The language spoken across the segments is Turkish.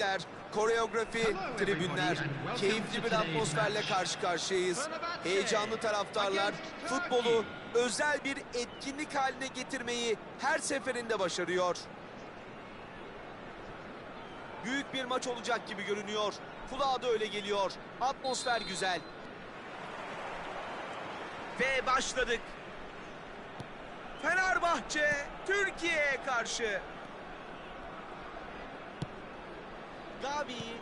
hareketler, koreografi, tribünler. Keyifli bir atmosferle karşı karşıyayız. Heyecanlı taraftarlar futbolu özel bir etkinlik haline getirmeyi her seferinde başarıyor. Büyük bir maç olacak gibi görünüyor. Kulağa da öyle geliyor. Atmosfer güzel. Ve başladık. Fenerbahçe Türkiye'ye karşı. Gavi.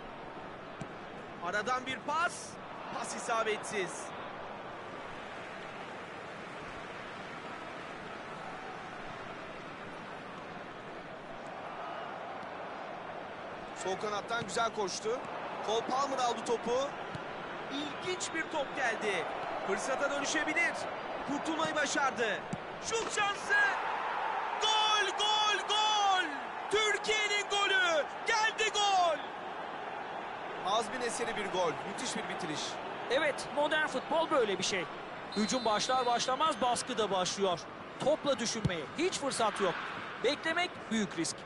Aradan bir pas. Pas isabetsiz. Sol kanattan güzel koştu. Cole Palmer aldı topu. İlginç bir top geldi. Fırsata dönüşebilir. Kurtulmayı başardı. Şut şansı. Gol, gol, gol. Türkiye'nin golü. Geldi gol. Azmin eseri bir gol. Müthiş bir bitiriş. Evet, modern futbol böyle bir şey. Hücum başlar başlamaz baskı da başlıyor. Topla düşünmeye hiç fırsat yok. Beklemek büyük risk.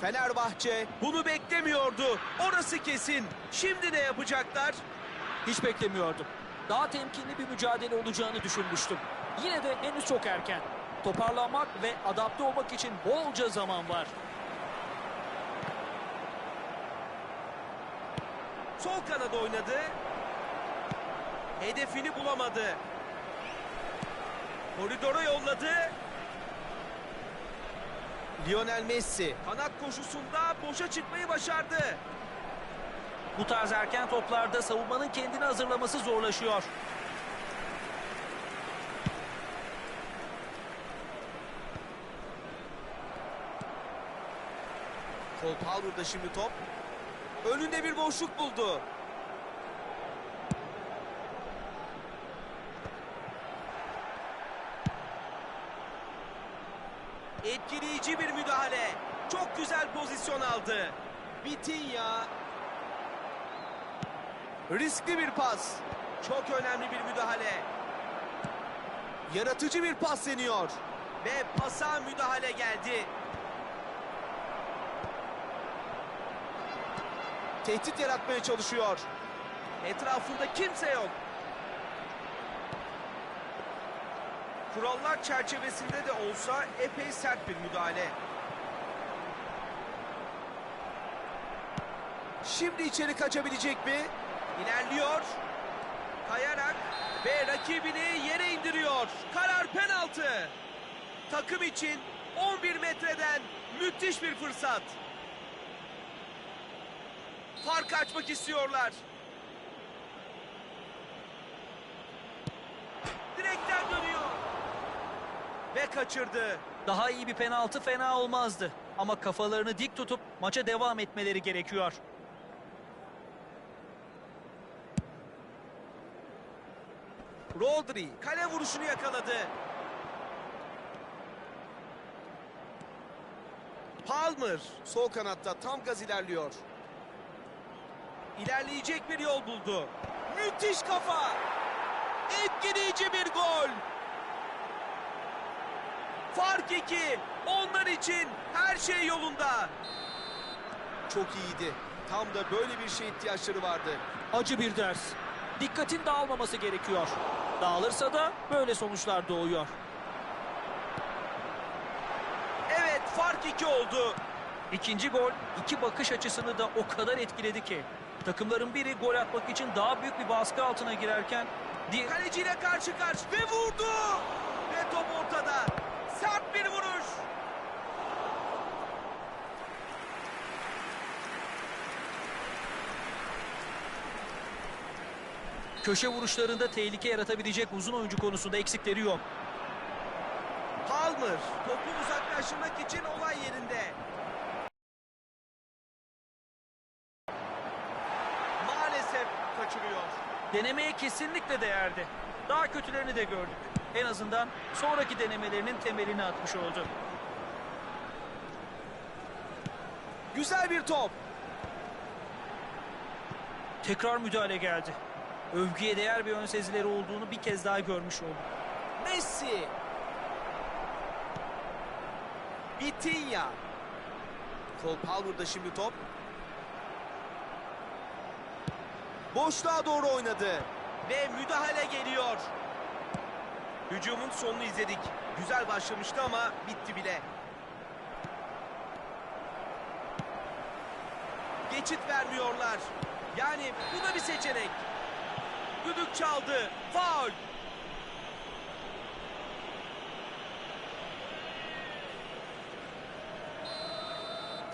Fenerbahçe bunu beklemiyordu. Orası kesin. Şimdi ne yapacaklar? Hiç beklemiyordum. Daha temkinli bir mücadele olacağını düşünmüştüm. Yine de henüz çok erken. Toparlanmak ve adapte olmak için bolca zaman var. Sol kanada oynadı. Hedefini bulamadı. Koridora yolladı. Lionel Messi kanat koşusunda boşa çıkmayı başardı. Bu tarz erken toplarda savunmanın kendini hazırlaması zorlaşıyor. Cole Palmer'da şimdi top. Önünde bir boşluk buldu. Etkileyici bir müdahale. Çok güzel pozisyon aldı. Vitinha. Riskli bir pas. Çok önemli bir müdahale. Yaratıcı bir pas deniyor. Ve pasa müdahale geldi. Tehdit yaratmaya çalışıyor. Etrafında kimse yok. Kurallar çerçevesinde de olsa epey sert bir müdahale. Şimdi içeri kaçabilecek mi? İlerliyor. Kayarak ve rakibini yere indiriyor. Karar penaltı. Takım için 11 metreden müthiş bir fırsat. Fark açmak istiyorlar. Direkten dönüyor. Ve kaçırdı. Daha iyi bir penaltı fena olmazdı. Ama kafalarını dik tutup maça devam etmeleri gerekiyor. Rodri kale vuruşunu yakaladı. Palmer sol kanatta tam gaz ilerliyor. İlerleyecek bir yol buldu. Müthiş kafa. Etkileyici bir gol. Fark iki. Onlar için her şey yolunda. Çok iyiydi. Tam da böyle bir şey ihtiyaçları vardı. Acı bir ders. Dikkatin dağılmaması gerekiyor. Dağılırsa da böyle sonuçlar doğuyor. Evet fark iki oldu. İkinci gol iki bakış açısını da o kadar etkiledi ki. Takımların biri gol atmak için daha büyük bir baskı altına girerken diğer Kaleciyle karşı karşı ve vurdu. Ve top ortada. Sert bir vuruş. köşe vuruşlarında tehlike yaratabilecek uzun oyuncu konusunda eksikleri yok. Palmer topu uzaklaştırmak için olay yerinde. Denemeye kesinlikle değerdi. Daha kötülerini de gördük. En azından sonraki denemelerinin temelini atmış oldu. Güzel bir top. Tekrar müdahale geldi. Övgüye değer bir ön sezileri olduğunu bir kez daha görmüş olduk. Messi. Vitinha. Cole Palmer'da şimdi top. Boşluğa doğru oynadı. Ve müdahale geliyor. Hücumun sonunu izledik. Güzel başlamıştı ama bitti bile. Geçit vermiyorlar. Yani bu da bir seçenek. Düdük çaldı. Faul.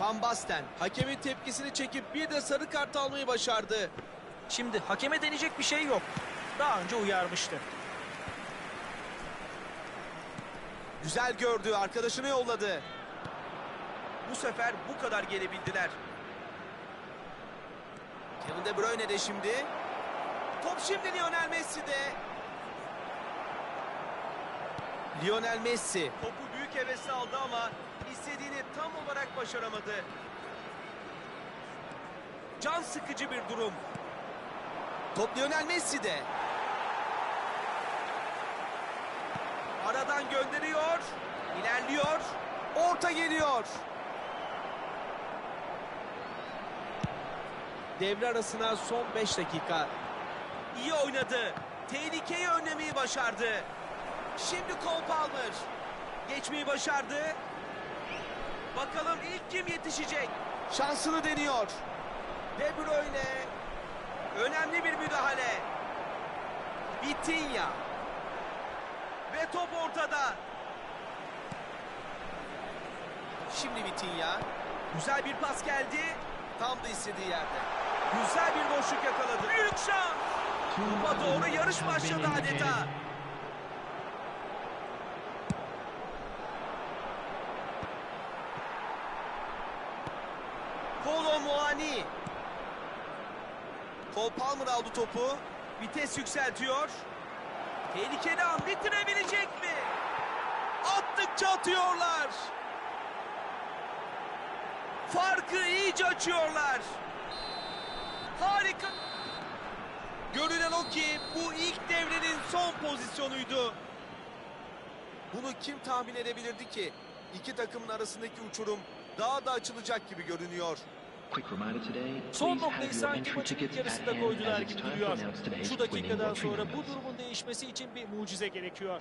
Van Basten hakemin tepkisini çekip bir de sarı kart almayı başardı. Şimdi hakeme deneyecek bir şey yok. Daha önce uyarmıştı. Güzel gördü, arkadaşını yolladı. Bu sefer bu kadar gelebildiler. Kevin De Bruyne de şimdi. Top şimdi Lionel Messi'de. Lionel Messi. Topu büyük hevesle aldı ama istediğini tam olarak başaramadı. Can sıkıcı bir durum. Top Lionel Messi'de. Aradan gönderiyor. ilerliyor. Orta geliyor. Devre arasına son 5 dakika. İyi oynadı. Tehlikeyi önlemeyi başardı. Şimdi Cole Palmer. Geçmeyi başardı. Bakalım ilk kim yetişecek? Şansını deniyor. De Bruyne. Önemli bir müdahale. Vitinha. Ve top ortada. Şimdi Vitinha. Güzel bir pas geldi. Tam da istediği yerde. Güzel bir boşluk yakaladı. Büyük şans. Topa doğru yarış başladı adeta. Kolo Muani. Cole Palmer aldı topu. Vites yükseltiyor. Tehlikeli an bitirebilecek mi? Attıkça atıyorlar. Farkı iyice açıyorlar. Harika. Görünen o ki bu ilk devrenin son pozisyonuydu. Bunu kim tahmin edebilirdi ki? İki takımın arasındaki uçurum daha da açılacak gibi görünüyor. Son noktayı sanki maçın ilk yarısında koydular gibi duruyor. Şu dakikadan sonra bu durumun değişmesi için bir mucize gerekiyor.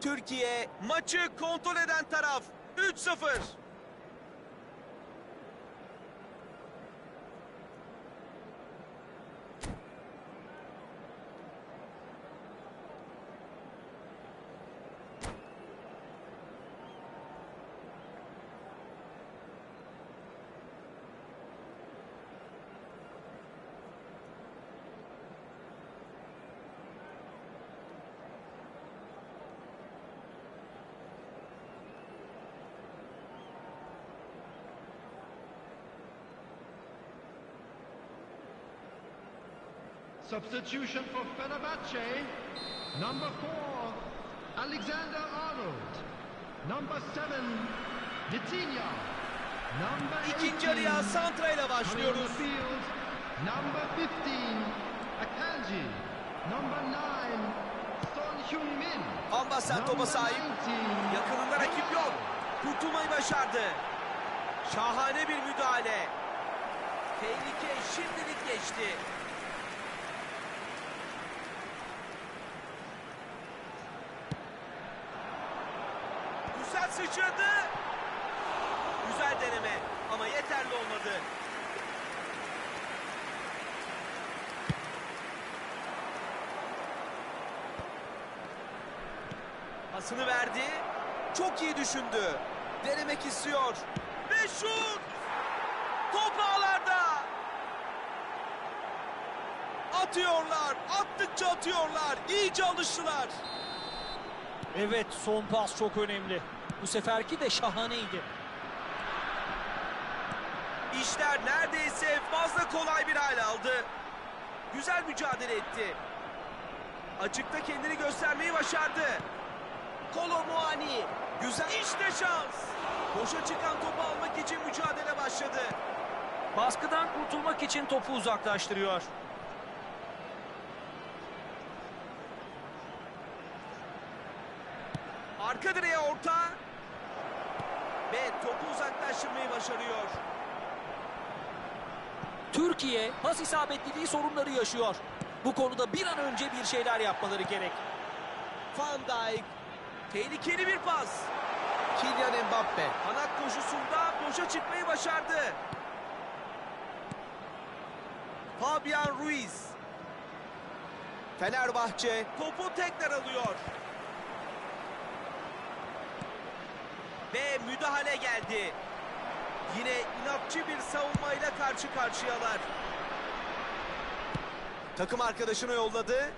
Türkiye maçı kontrol eden taraf 3-0. Substitution for Fenerbahce. Number four, Alexander Arnold. Number seven, Vitinha. Number İkinci 18, araya Santra ile başlıyoruz. field. Number 15, Akanji. Number nine, Son Heung-min. Van Basten topa sahip. 19, Yakınında rakip yok. Kurtulmayı başardı. Şahane bir müdahale. Tehlike şimdilik geçti. Güzel sıçradı. Güzel deneme ama yeterli olmadı. Pasını verdi. Çok iyi düşündü. Denemek istiyor. Ve şut! Top ağlarda. Atıyorlar. Attıkça atıyorlar. İyice alıştılar. Evet son pas çok önemli. Bu seferki de şahaneydi. İşler neredeyse fazla kolay bir hal aldı. Güzel mücadele etti. Açıkta kendini göstermeyi başardı. Kolo Muani. Güzel. İşte şans. Boşa çıkan topu almak için mücadele başladı. Baskıdan kurtulmak için topu uzaklaştırıyor. Arka direğe orta. Ve topu uzaklaştırmayı başarıyor. Türkiye pas isabetliliği sorunları yaşıyor. Bu konuda bir an önce bir şeyler yapmaları gerek. Van Dijk. Tehlikeli bir pas. Kylian Mbappe. Kanat koşusunda boşa çıkmayı başardı. Fabian Ruiz. Fenerbahçe topu tekrar alıyor. Ve müdahale geldi. Yine inatçı bir savunmayla karşı karşıyalar. Takım arkadaşını yolladı.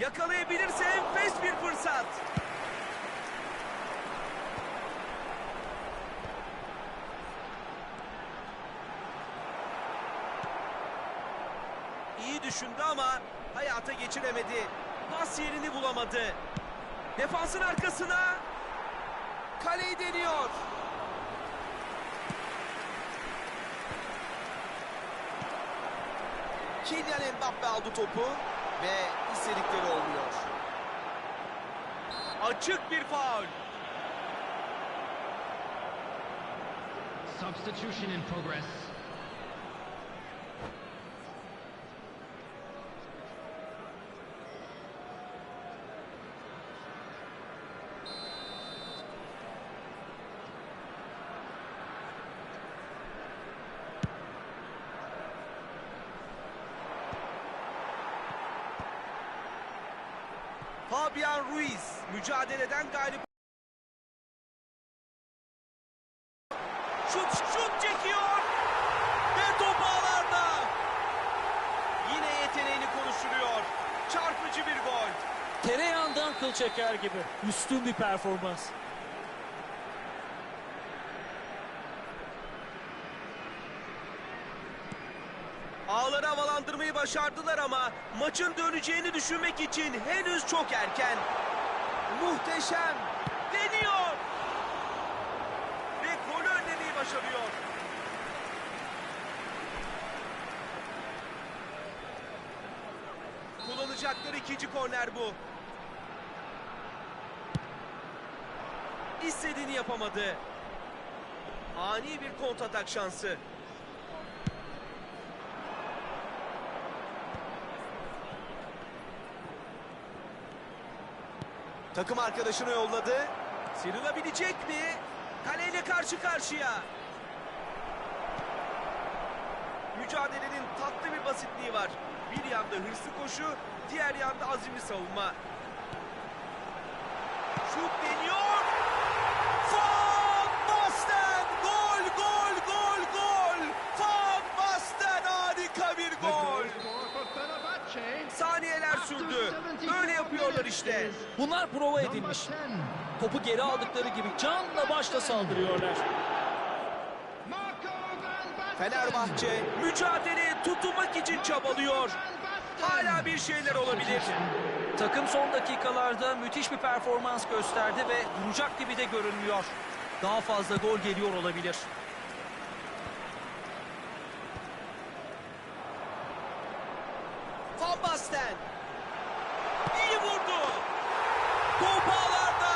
Yakalayabilirse enfes bir fırsat. İyi düşündü ama hayata geçiremedi. Pas yerini bulamadı. Defansın arkasına kaleyi deniyor. Kylian Mbappe aldı topu ve istedikleri olmuyor. Açık bir faul. Substitution in progress. Fabian Ruiz mücadeleden galip. Şut şut çekiyor. Ve top ağlarda. Yine yeteneğini konuşturuyor. Çarpıcı bir gol. Tereyağından kıl çeker gibi. Üstün bir performans. Ağları havalandırmayı başardılar ama maçın döneceğini düşünmek için henüz çok erken. Muhteşem. Deniyor. Ve golü önlemeyi başarıyor. Kullanacakları ikinci korner bu. İstediğini yapamadı. Ani bir kontratak şansı. Takım arkadaşını yolladı. Sıyrılabilecek mi? Kaleyle karşı karşıya. Mücadelenin tatlı bir basitliği var. Bir yanda hırslı koşu, diğer yanda azimli savunma. Şut deniyor. Van Basten! Gol, gol, gol, gol! Van Basten harika bir gol! Saniyeler sürdü. Yapıyorlar işte. Bunlar prova edilmiş. 10, Topu geri aldıkları gibi canla başla saldırıyorlar. Fenerbahçe mücadeleye tutunmak için çabalıyor. Hala bir şeyler olabilir. Takım son dakikalarda müthiş bir performans gösterdi ve duracak gibi de görünmüyor. Daha fazla gol geliyor olabilir. Van Basten. İyi vurdu. Top ağlarda.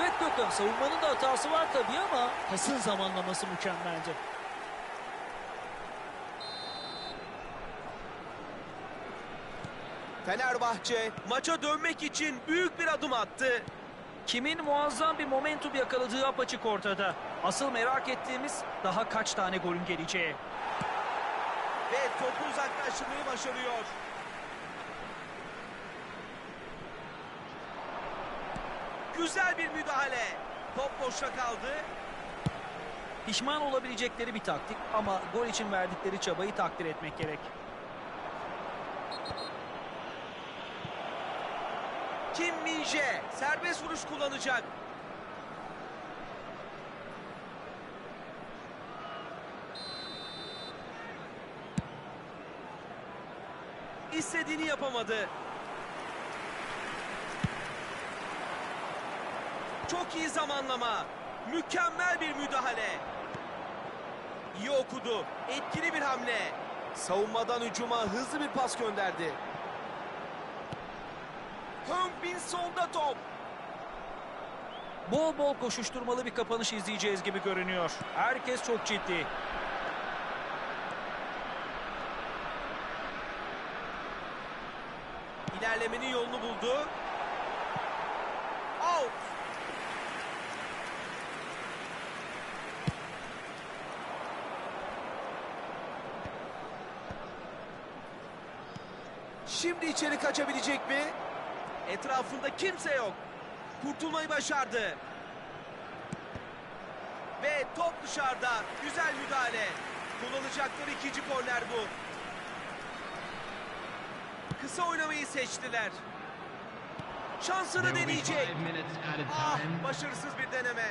Evet Gökhan savunmanın da hatası var tabii ama pasın zamanlaması mükemmeldi. Fenerbahçe maça dönmek için büyük bir adım attı. Kimin muazzam bir momentum yakaladığı apaçık ortada. Asıl merak ettiğimiz daha kaç tane golün geleceği. Ve topu uzaklaştırmayı başarıyor. Güzel bir müdahale. Top boşta kaldı. Pişman olabilecekleri bir taktik ama gol için verdikleri çabayı takdir etmek gerek. Kim Minje serbest vuruş kullanacak. İstediğini yapamadı. Çok iyi zamanlama. Mükemmel bir müdahale. İyi okudu. Etkili bir hamle. Savunmadan hücuma hızlı bir pas gönderdi. Heung-Min Son'da top. Bol bol koşuşturmalı bir kapanış izleyeceğiz gibi görünüyor. Herkes çok ciddi. İlerlemenin yolunu buldu. Şimdi içeri kaçabilecek mi? Etrafında kimse yok. Kurtulmayı başardı. Ve top dışarıda. Güzel müdahale. Kullanacakları ikinci korner bu. Kısa oynamayı seçtiler. Şansını deneyecek. Ah başarısız bir deneme.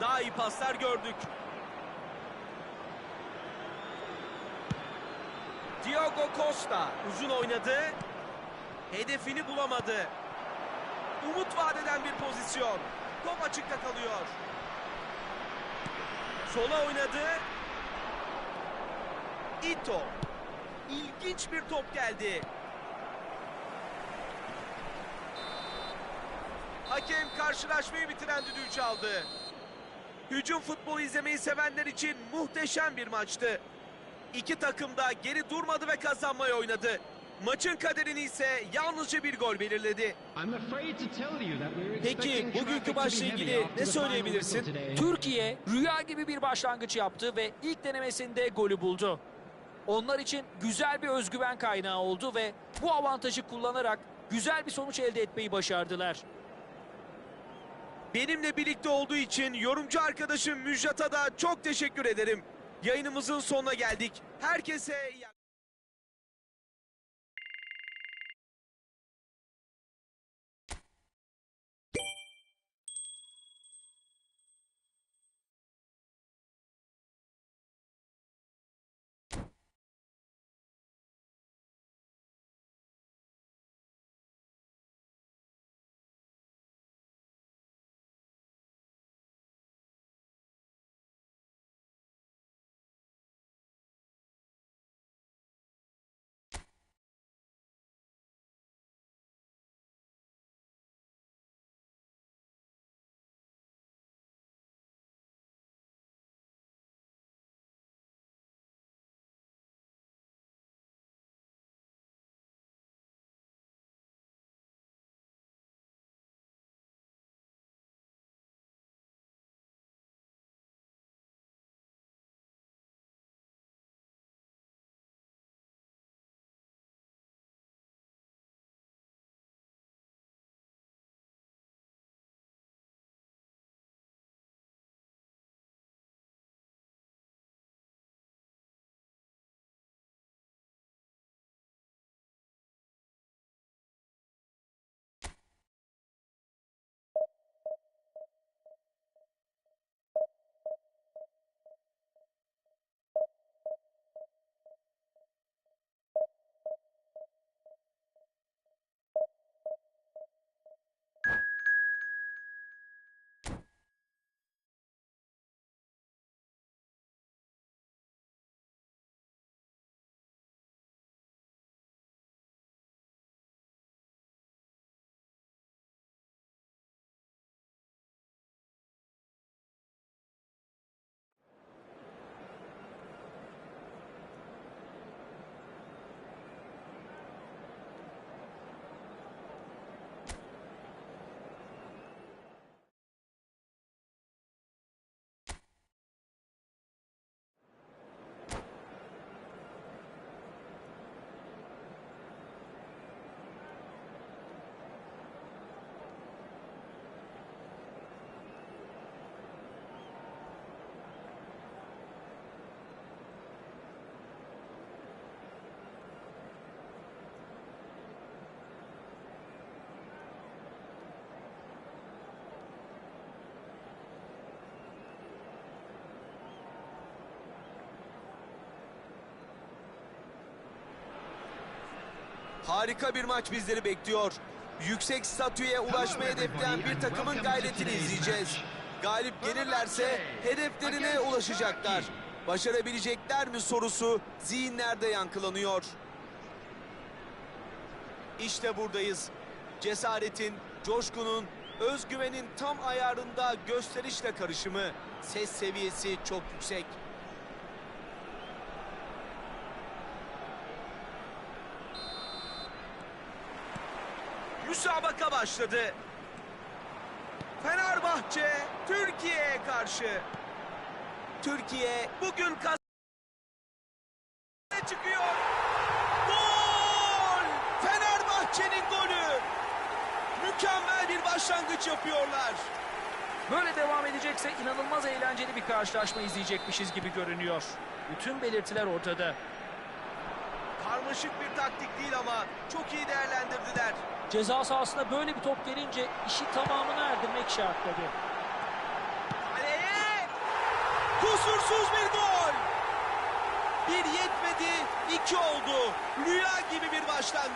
Daha iyi paslar gördük. Diogo Costa uzun oynadı. Hedefini bulamadı. Umut vadeden bir pozisyon. Top açıkta kalıyor. Sola oynadı. Ito. İlginç bir top geldi. Hakem karşılaşmayı bitiren düdüğü çaldı. Hücum futbolu izlemeyi sevenler için muhteşem bir maçtı. İki takım da geri durmadı ve kazanmayı oynadı. Maçın kaderini ise yalnızca bir gol belirledi. Peki, bugünkü maçla ilgili ne söyleyebilirsin? Türkiye rüya gibi bir başlangıç yaptı ve ilk denemesinde golü buldu. Onlar için güzel bir özgüven kaynağı oldu ve bu avantajı kullanarak güzel bir sonuç elde etmeyi başardılar. Benimle birlikte olduğu için yorumcu arkadaşım Müjdat'a da çok teşekkür ederim. Yayınımızın sonuna geldik. Herkese Harika bir maç bizleri bekliyor. Yüksek statüye ulaşmaya hedefleyen bir takımın gayretini izleyeceğiz. Galip gelirlerse hedeflerine ulaşacaklar. Başarabilecekler mi sorusu zihinlerde yankılanıyor. İşte buradayız. Cesaretin, coşkunun, özgüvenin tam ayarında gösterişle karışımı. Ses seviyesi çok yüksek. Müsabaka başladı. Fenerbahçe Türkiye'ye karşı. Türkiye bugün kaz çıkıyor. Gol! Fenerbahçe'nin golü. Mükemmel bir başlangıç yapıyorlar. Böyle devam edecekse inanılmaz eğlenceli bir karşılaşma izleyecekmişiz gibi görünüyor. Bütün belirtiler ortada. Karmaşık bir taktik değil ama çok iyi değerlendirdiler. Ceza sahasına böyle bir top gelince işi tamamına erdirmek şart tabii. Kaleye! Kusursuz bir gol! Bir yetmedi, iki oldu. Rüya gibi bir başlangıç.